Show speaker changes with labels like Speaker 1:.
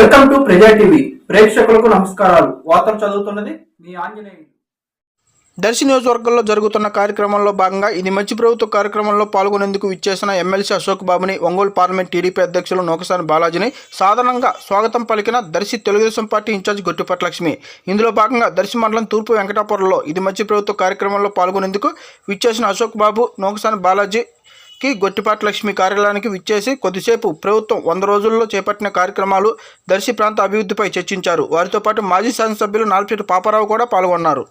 Speaker 1: Welcome to ప్రజా TV. ప్రేక్షకులకు నమస్కారాలు. వార్తలు చదువుతున్నది మీ ఆంజనేయులు.
Speaker 2: దర్శి నియోజకవర్గంలో జరుగుతున్న కార్యక్రమంలో భాగంగా ఇది మంచి ప్రభుత్వ కార్యక్రమంలో పాల్గొనేందుకు విచ్చేసిన ఎమ్మెల్సీ అశోక్ బాబుని ఒంగోలు పార్లమెంట్ టీడీపీ అధ్యక్షులు నోకసాని బాలాజీని సాధారణంగా స్వాగతం పలికిన దర్శి తెలుగుదేశం పార్టీ ఇన్ఛార్జ్ గొట్టిపట్ల లక్ష్మి ఇందులో భాగంగా దర్శి మండలం తూర్పు వెంకటాపురంలో ఇది మంచి ప్రభుత్వ కార్యక్రమంలో పాల్గొనేందుకు విచ్చేసిన అశోక్ బాబు నోకసాని బాలాజీ కి గొట్టిపాటి లక్ష్మి కార్యాలయానికి విచ్చేసి కొద్దిసేపు ప్రభుత్వం వంద రోజుల్లో చేపట్టిన కార్యక్రమాలు దర్శి ప్రాంత అభివృద్ధిపై చర్చించారు. వారితో పాటు మాజీ శాసనసభ్యులు నాల్పేట పాపారావు కూడా పాల్గొన్నారు.